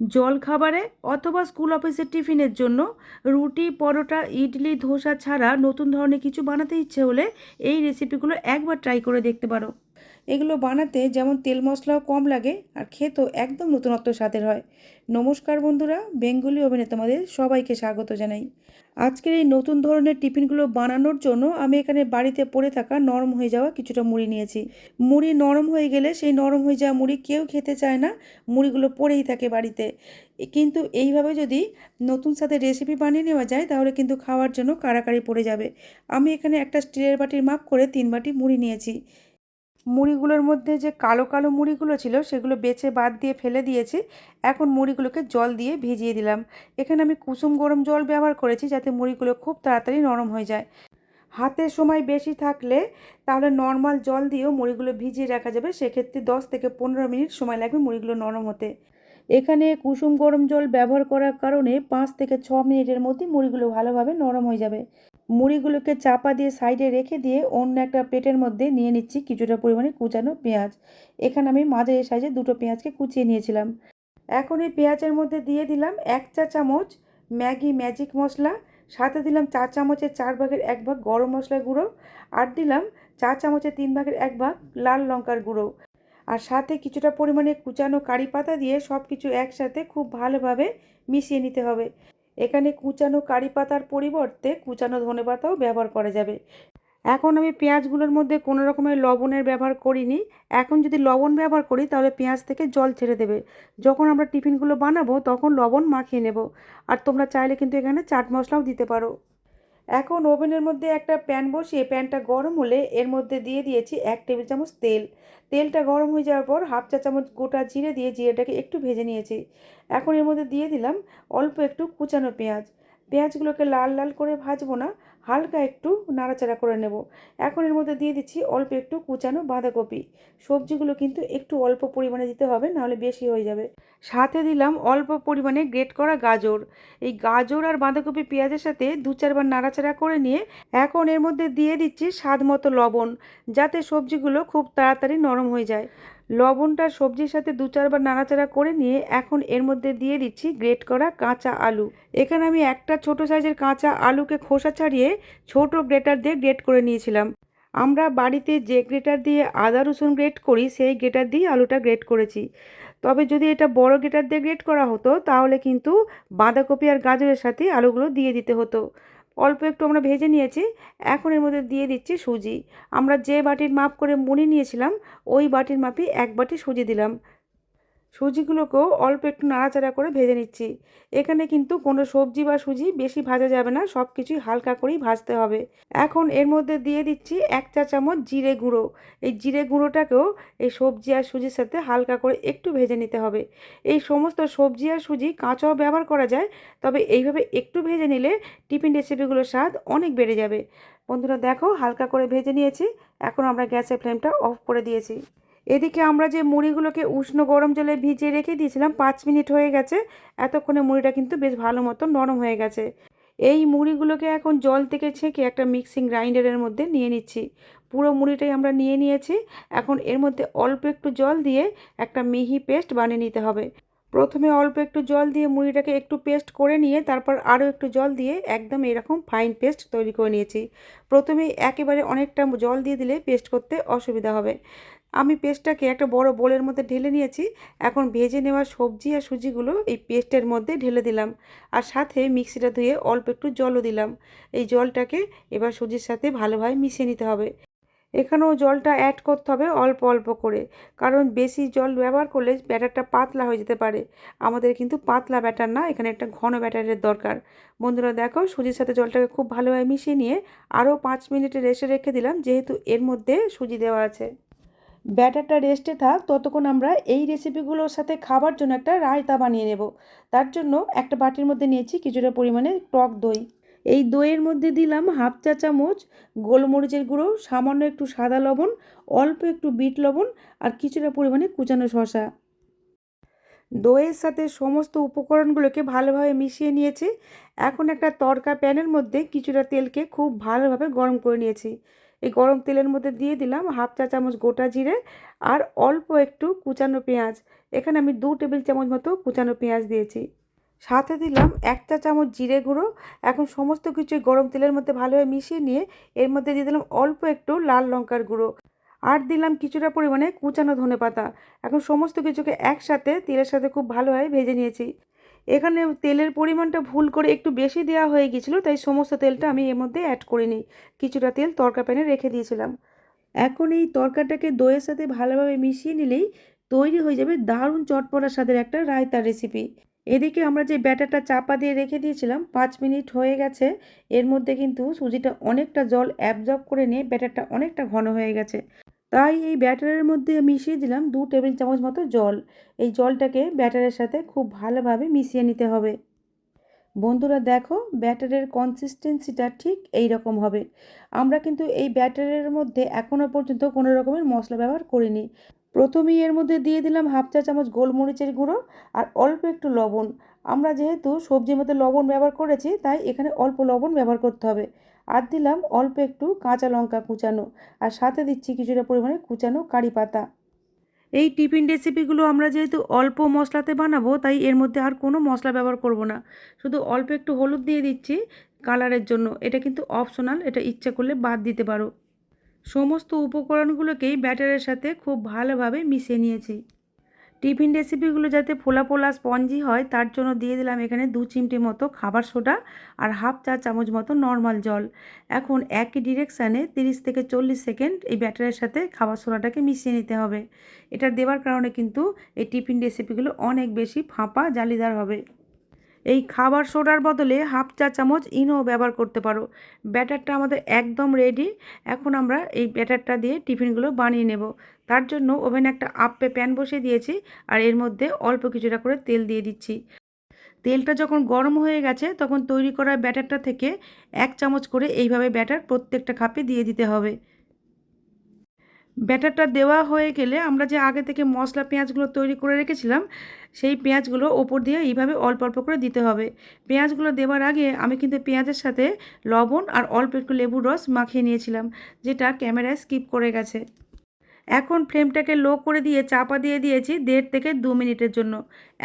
জল খাবারে অথবা স্কুল অফিসের টিফিনের জন্য রুটি, পরোটা, ইডলি, ধোসা ছাড়া নতুন ধরনের কিছু বানাতে ইচ্ছে হলে এই রেসিপিগুলো একবার ট্রাই করে দেখতে পারো। এগুলো বানাতে যেমন তেল মশলাও কম লাগে আর খেতেও একদম নতুনত্ব স্বাদের হয়। নমস্কার বন্ধুরা, বেঙ্গলি ওভেনে তোমাদের সবাইকে স্বাগত জানাই। আজকের এই নতুন ধরনের টিফিনগুলো বানানোর জন্য আমি এখানে বাড়িতে পড়ে থাকা নরম হয়ে যাওয়া কিছুটা মুড়ি নিয়েছি। মুড়ি নরম হয়ে গেলে সেই নরম হয়ে যাওয়া মুড়ি কেউ খেতে চায় না, মুড়িগুলো পড়েই থাকে বাড়িতে। কিন্তু এইভাবে যদি নতুন সাথে রেসিপি বানিয়ে নেওয়া যায়, তাহলে কিন্তু খাওয়ার জন্য কারাকারি পড়ে যাবে। আমি এখানে একটা স্টিলের বাটির মাপ করে তিন বাটি মুড়ি নিয়েছি। মুড়িগুলোর মধ্যে যে কালো কালো মুড়িগুলো ছিল, সেগুলো বেছে বাদ দিয়ে ফেলে দিয়েছি। এখন মুড়িগুলোকে জল দিয়ে ভিজিয়ে দিলাম। এখানে আমি কুসুম গরম জল ব্যবহার করেছি যাতে মুড়িগুলো খুব তাড়াতাড়ি নরম হয়ে যায়। হাতের সময় বেশি থাকলে তাহলে নর্মাল জল দিয়েও মুড়িগুলো ভিজিয়ে রাখা যাবে। সেক্ষেত্রে দশ থেকে পনেরো মিনিট সময় লাগবে মুড়িগুলো নরম হতে। এখানে কুসুম গরম জল ব্যবহার করার কারণে পাঁচ থেকে ছ মিনিটের মধ্যে মুড়িগুলো ভালোভাবে নরম হয়ে যাবে। মুড়িগুলোকে চাপা দিয়ে সাইডে রেখে দিয়ে অন্য একটা প্লেটের মধ্যে নিয়ে নিচ্ছি কিছুটা পরিমাণে কুচানো পেঁয়াজ। এখানে আমি মাঝারি সাইজে দুটো পেঁয়াজকে কুচিয়ে নিয়েছিলাম। এখন এই পেঁয়াজের মধ্যে দিয়ে দিলাম এক চা চামচ ম্যাগি ম্যাজিক মশলা, সাথে দিলাম চা চামচের চার ভাগের এক ভাগ গরম মশলা গুঁড়ো, আর দিলাম চা চামচের তিন ভাগের এক ভাগ লাল লঙ্কার গুঁড়ো। আর সাথে কিছুটা পরিমাণে কুচানো কারি পাতা দিয়ে সব কিছু একসাথে খুব ভালোভাবে মিশিয়ে নিতে হবে। এখানে কুচানো কারি পাতার পরিবর্তে কুচানো ধনে পাতাও ব্যবহার করা যাবে। এখন আমি পেঁয়াজগুলোর মধ্যে কোনো রকমের লবণের ব্যবহার করিনি। এখন যদি লবণ ব্যবহার করি, তাহলে পেঁয়াজ থেকে জল ছেড়ে দেবে। যখন আমরা টিফিনগুলো বানাবো, তখন লবণ মাখিয়ে নেব। আর তোমরা চাইলে কিন্তু এখানে চাট মশলাও দিতে পারো। এখন ওভেনের মধ্যে একটা প্যান বসিয়ে প্যানটা গরম হলে এর মধ্যে দিয়ে দিয়েছি এক টেবিল চামচ তেল। তেলটা গরম হয়ে যাওয়ার পর হাফ চা চামচ গোটা জিরে দিয়ে জিরেটাকে একটু ভেজে নিয়েছি। এখন এর মধ্যে দিয়ে দিলাম অল্প একটু কুচানো পেঁয়াজ। পেঁয়াজগুলোকে লাল লাল করে ভাজবো না, হালকা একটু নাড়াচাড়া করে নেব। এখন এর মধ্যে দিয়ে দিচ্ছি অল্প একটু কুচানো বাঁধাকপি। সবজিগুলো কিন্তু একটু অল্প পরিমাণে দিতে হবে, নাহলে বেশি হয়ে যাবে। সাথে দিলাম অল্প পরিমাণে গ্রেট করা গাজর। এই গাজর আর বাঁধাকপি পেঁয়াজের সাথে দু চারবার নাড়াচাড়া করে নিয়ে এখন এর মধ্যে দিয়ে দিচ্ছি স্বাদ মতো লবণ, যাতে সবজিগুলো খুব তাড়াতাড়ি নরম হয়ে যায়। লবণটা সবজির সাথে দু চারবার নাড়াচাড়া করে নিয়ে এখন এর মধ্যে দিয়ে দিচ্ছি গ্রেট করা কাঁচা আলু। এখানে আমি একটা ছোট সাইজের কাঁচা আলুকে খোসা ছাড়িয়ে ছোট গ্রেটার দিয়ে গ্রেট করে নিয়েছিলাম। আমরা বাড়িতে যে গ্রেটার দিয়ে আদা রসুন গ্রেট করি, সেই গ্রেটার দিয়ে আলুটা গ্রেট করেছি। তবে যদি এটা বড় গ্রেটার দিয়ে গ্রেট করা হতো, তাহলে কিন্তু বাঁধাকপি আর গাজরের সাথে আলুগুলো দিয়ে দিতে হতো। অল্প একটু আমরা ভেজে নিয়েছি। এখন এর মধ্যে দিয়ে দিচ্ছি সুজি। আমরা যে বাটির মাপ করে মুড়ি নিয়েছিলাম, ওই বাটির মাপই এক বাটি সুজি দিলাম। সুজিগুলোকেও অল্প একটু নাড়াচাড়া করে ভেজে নিচ্ছি। এখানে কিন্তু কোনো সবজি বা সুজি বেশি ভাজা যাবে না সব কিছুই হালকা করেই ভাজতে হবে। এখন এর মধ্যে দিয়ে দিচ্ছি এক চা চামচ জিরে গুঁড়ো। এই জিরে গুঁড়োটাকেও এই সবজি আর সুজির সাথে হালকা করে একটু ভেজে নিতে হবে। এই সমস্ত সবজি আর সুজি কাঁচাও ব্যবহার করা যায়, তবে এইভাবে একটু ভেজে নিলে টিফিন রেসিপিগুলোর স্বাদ অনেক বেড়ে যাবে। বন্ধুরা দেখো, হালকা করে ভেজে নিয়েছি, এখন আমরা গ্যাসের ফ্লেমটা অফ করে দিয়েছি। এদিকে আমরা যে মুড়িগুলোকে উষ্ণ গরম জলে ভিজিয়ে রেখে দিয়েছিলাম, পাঁচ মিনিট হয়ে গেছে। এতক্ষণে মুড়িটা কিন্তু বেশ ভালো মতো নরম হয়ে গেছে। এই মুড়িগুলোকে এখন জল থেকে ছেঁকে একটা মিক্সিং গ্রাইন্ডারের মধ্যে নিয়ে নিচ্ছি। পুরো মুড়িটাই আমরা নিয়ে নিয়েছি। এখন এর মধ্যে অল্প একটু জল দিয়ে একটা মিহি পেস্ট বানিয়ে নিতে হবে। প্রথমে অল্প একটু জল দিয়ে মুড়িটাকে একটু পেস্ট করে নিয়ে তারপর আরও একটু জল দিয়ে একদম এরকম ফাইন পেস্ট তৈরি করে নিয়েছি। প্রথমে একেবারে অনেকটা জল দিয়ে দিলে পেস্ট করতে অসুবিধা হবে। আমি পেস্টটাকে একটা বড় বোলের মধ্যে ঢেলে নিয়েছি। এখন ভেজে নেওয়া সবজি আর সুজিগুলো এই পেস্টের মধ্যে ঢেলে দিলাম। আর সাথে মিক্সিটা ধুয়ে অল্প একটু জলও দিলাম। এই জলটাকে এবার সুজির সাথে ভালোভাবে মিশিয়ে নিতে হবে। এখানেও জলটা অ্যাড করতে হবে অল্প অল্প করে। কারণ বেশি জল ব্যবহার করলে ব্যাটারটা পাতলা হয়ে যেতে পারে। আমাদের কিন্তু পাতলা ব্যাটার না, এখানে একটা ঘন ব্যাটারের দরকার। বন্ধুরা দেখো, সুজির সাথে জলটাকে খুব ভালোভাবে মিশিয়ে নিয়ে আরও পাঁচ মিনিটে রেস্টে রেখে দিলাম, যেহেতু এর মধ্যে সুজি দেওয়া আছে। ব্যাটারটা রেস্টে থাক, ততক্ষণ আমরা এই রেসিপিগুলোর সাথে খাবার জন্য একটা রায়তা বানিয়ে নেব। তার জন্য একটা বাটির মধ্যে নিয়েছি কিছুটা পরিমাণে টক দই। এই দইয়ের মধ্যে দিলাম হাফ চা চামচ গোলমরিচের গুঁড়ো, সামান্য একটু সাদা লবণ, অল্প একটু বিট লবণ আর কিছুটা পরিমাণে কুচানো শশা দইয়ের সাথে সমস্ত উপকরণগুলোকে ভালোভাবে মিশিয়ে নিয়েছি। এখন একটা তরকা প্যানের মধ্যে কিছুটা তেলকে খুব ভালোভাবে গরম করে নিয়েছি। এই গরম তেলের মধ্যে দিয়ে দিলাম হাফ চা চামচ গোটা জিরে আর অল্প একটু কুচানো পেঁয়াজ। এখানে আমি দু টেবিল চামচ মতো কুচানো পেঁয়াজ দিয়েছি। সাথে দিলাম এক চা চামচ জিরে গুঁড়ো। এখন সমস্ত কিছুই গরম তেলের মধ্যে ভালোভাবে মিশিয়ে নিয়ে এর মধ্যে দিয়ে দিলাম অল্প একটু লাল লঙ্কার গুঁড়ো। আর দিলাম কিছুটা পরিমাণে কুচানো ধনে পাতা এখন সমস্ত কিছুকে একসাথে তেলের সাথে খুব ভালোভাবে ভেজে নিয়েছি। এখানে তেলের পরিমাণটা ভুল করে একটু বেশি দেওয়া হয়ে গিয়েছিল, তাই সমস্ত তেলটা আমি এর মধ্যে অ্যাড করিনি কিছুটা তেল তরকা প্যানে রেখে দিয়েছিলাম। এখন এই তরকাটাকে দইয়ের সাথে ভালোভাবে মিশিয়ে নিলেই তৈরি হয়ে যাবে দারুণ চটপটার স্বাদের একটা রায়তার রেসিপি এদিকে আমরা যে ব্যাটারটা চাপা দিয়ে রেখে দিয়েছিলাম, পাঁচ মিনিট হয়ে গেছে। এর মধ্যে কিন্তু সুজিটা অনেকটা জল অ্যাবজর্ব করে নিয়ে ব্যাটারটা অনেকটা ঘন হয়ে গেছে। তাই এই ব্যাটারের মধ্যে মিশিয়ে দিলাম দু টেবিল চামচ মতো জল। এই জলটাকে ব্যাটারের সাথে খুব ভালোভাবে মিশিয়ে নিতে হবে। বন্ধুরা দেখো, ব্যাটারের কনসিস্টেন্সিটা ঠিক এই রকম হবে। আমরা কিন্তু এই ব্যাটারের মধ্যে এখনও পর্যন্ত কোনো রকমের মশলা ব্যবহার করিনি। প্রথমেই এর মধ্যে দিয়ে দিলাম হাফ চা চামচ গোলমরিচের গুঁড়ো আর অল্প একটু লবণ। আমরা যেহেতু সবজির মধ্যে লবণ ব্যবহার করেছি, তাই এখানে অল্প লবণ ব্যবহার করতে হবে। আর দিলাম অল্প একটু কাঁচা লঙ্কা কুচানো আর সাথে দিচ্ছি কিছুটা পরিমাণে কুচানো কারি পাতা। এই টিফিন রেসিপিগুলো আমরা যেহেতু অল্প মশলাতে বানাবো, তাই এর মধ্যে আর কোনো মশলা ব্যবহার করব না। শুধু অল্প একটু হলুদ দিয়ে দিচ্ছি কালারের জন্য। এটা কিন্তু অপশনাল, এটা ইচ্ছে করলে বাদ দিতে পারো। সমস্ত উপকরণগুলোকেই ব্যাটারের সাথে খুব ভালোভাবে মিশিয়ে নিয়েছি। টিফিন রেসিপিগুলো যাতে ফোলা ফোলা স্পঞ্জি হয়, তার জন্য দিয়ে দিলাম এখানে দু চিমটি মতো খাবার সোডা আর হাফ চা চামচ মতো নর্মাল জল। এখন একই ডিরেকশানে তিরিশ থেকে চল্লিশ সেকেন্ড এই ব্যাটারের সাথে খাবার সোডাটাকে মিশিয়ে নিতে হবে। এটা দেওয়ার কারণে কিন্তু এই টিফিন রেসিপিগুলো অনেক বেশি ফাঁপা, জালিদার হবে। এই খাবার সোডার বদলে হাফ চা চামচ ইনো ব্যবহার করতে পারো। ব্যাটারটা আমাদের একদম রেডি এখন আমরা এই ব্যাটারটা দিয়ে টিফিনগুলো বানিয়ে নেব। তার জন্য ওভেনে একটা আপে প্যান বসিয়ে দিয়েছি আর এর মধ্যে অল্প কিছুটা করে তেল দিয়ে দিচ্ছি। তেলটা যখন গরম হয়ে গেছে তখন তৈরি করা ব্যাটারটা থেকে এক চামচ করে এইভাবে ব্যাটার প্রত্যেকটা খাপে দিয়ে দিতে হবে। ব্যাটারটা দেওয়া হয়ে গেলে আমরা যে আগে থেকে মশলা, পেঁয়াজগুলো তৈরি করে রেখেছিলাম, সেই পেঁয়াজগুলো ওপর দিয়ে এইভাবে অল্প অল্প করে দিতে হবে। পেঁয়াজগুলো দেওয়ার আগে আমি কিন্তু পেঁয়াজের সাথে লবণ আর অল্প একটু লেবুর রস মাখিয়ে নিয়েছিলাম, যেটা ক্যামেরায় স্কিপ করে গেছে। এখন ফ্লেমটাকে লো করে দিয়ে চাপা দিয়ে দিয়েছি দেড় থেকে দু মিনিটের জন্য।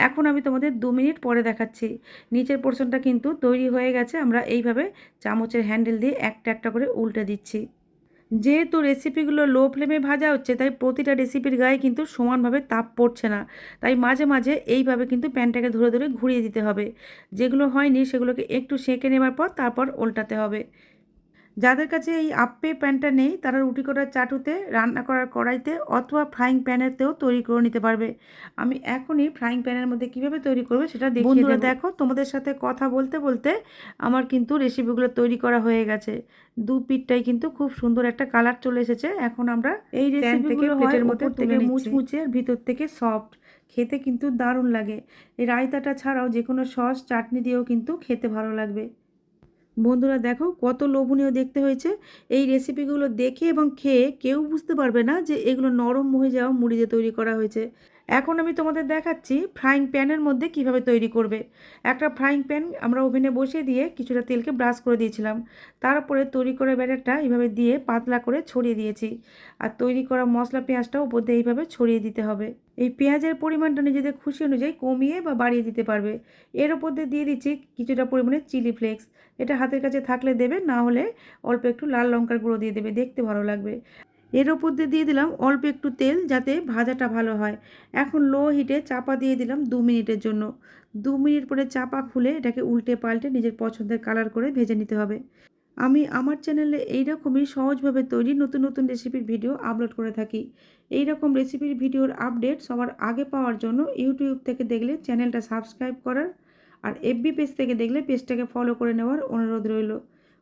এখন আমি তোমাদের দু মিনিট পরে দেখাচ্ছি। নিচের পোর্শনটা কিন্তু তৈরি হয়ে গেছে, আমরা এইভাবে চামচের হ্যান্ডেল দিয়ে একটা একটা করে উল্টে দিচ্ছি। যেহেতু রেসিপিগুলো লো ফ্লেমে ভাজা হচ্ছে, তাই প্রতিটা রেসিপির গায়ে কিন্তু সমানভাবে তাপ পড়ছে না। তাই মাঝে মাঝে এইভাবে কিন্তু প্যানটাকে ধরে ধরে ঘুরিয়ে দিতে হবে। যেগুলো হয়নি সেগুলোকে একটু সেঁকে নেবার পর তারপর উল্টাতে হবে। যাদের কাছে এই আপ্পে প্যানটা নেই তারা রুটি করার চাটুতে রান্না করার কড়াইতে অথবা ফ্রাইং প্যানেতেও তৈরি করে নিতে পারবে। আমি এখনই ফ্রাইং প্যানের মধ্যে কীভাবে তৈরি করবে সেটা দেখিয়ে দেবো। দেখো তোমাদের সাথে কথা বলতে বলতে আমার কিন্তু রেসিপিগুলো তৈরি করা হয়ে গেছে। দু পিঠটাই কিন্তু খুব সুন্দর একটা কালার চলে এসেছে। এখন আমরা এই রেসিপিগুলো প্লেটের মধ্যে থেকে মুচমুচে আর ভিতর থেকে সফট খেতে কিন্তু দারুণ লাগে। এই রায়তাটা ছাড়াও যে কোনো সস চাটনি দিয়েও কিন্তু খেতে ভালো লাগবে। বন্ধুরা দেখো কত লোভনীয় দেখতে হয়েছে। এই রেসিপিগুলো দেখে এবং খেয়ে কেউ বুঝতে পারবে না যে এগুলো নরম হয়ে যাওয়া মুড়ি দিয়ে তৈরি করা হয়েছে। এখন আমি তোমাদের দেখাচ্ছি ফ্রাইং প্যানের মধ্যে কীভাবে তৈরি করবে। একটা ফ্রাইং প্যান আমরা ওভেনে বসিয়ে দিয়ে কিছুটা তেলকে ব্রাশ করে দিয়েছিলাম। তারপরে তৈরি করা ব্যাটারটা এইভাবে দিয়ে পাতলা করে ছড়িয়ে দিয়েছি। আর তৈরি করা মশলা পেঁয়াজটাও ওপর দিয়ে এইভাবে ছড়িয়ে দিতে হবে। এই পেঁয়াজের পরিমাণটা নিজেদের খুশি অনুযায়ী কমিয়ে বা বাড়িয়ে দিতে পারবে। এর ওপর দিয়ে দিয়ে দিচ্ছি কিছুটা পরিমাণে চিলি ফ্লেক্স এটা হাতের কাছে থাকলে দেবে, না হলে অল্প একটু লাল লঙ্কার গুঁড়ো দিয়ে দেবে। দেখতে ভালো লাগবে। এর ওপর দিয়ে দিয়ে দিলাম অল্প একটু তেল যাতে ভাজাটা ভালো হয়। এখন লো হিটে চাপা দিয়ে দিলাম দু মিনিটের জন্য। দু মিনিট পরে চাপা খুলে এটাকে উল্টে পাল্টে নিজের পছন্দের কালার করে ভেজে নিতে হবে। আমি আমার চ্যানেলে এইরকমই সহজভাবে তৈরি নতুন নতুন রেসিপির ভিডিও আপলোড করে থাকি। এই রকম রেসিপির ভিডিওর আপডেট সবার আগে পাওয়ার জন্য ইউটিউব থেকে দেখলে চ্যানেলটা সাবস্ক্রাইব করার আর এফবি পেজ থেকে দেখলে পেজটাকে ফলো করে নেওয়ার অনুরোধ রইল।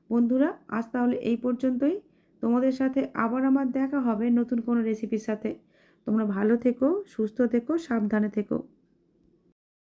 বন্ধুরা, আজ তাহলে এই পর্যন্তই। তোমাদের সাথে আবার আমার দেখা হবে নতুন কোনো রেসিপির সাথে। তোমরা ভালো থেকো, সুস্থ থেকো, সাবধানে থেকো।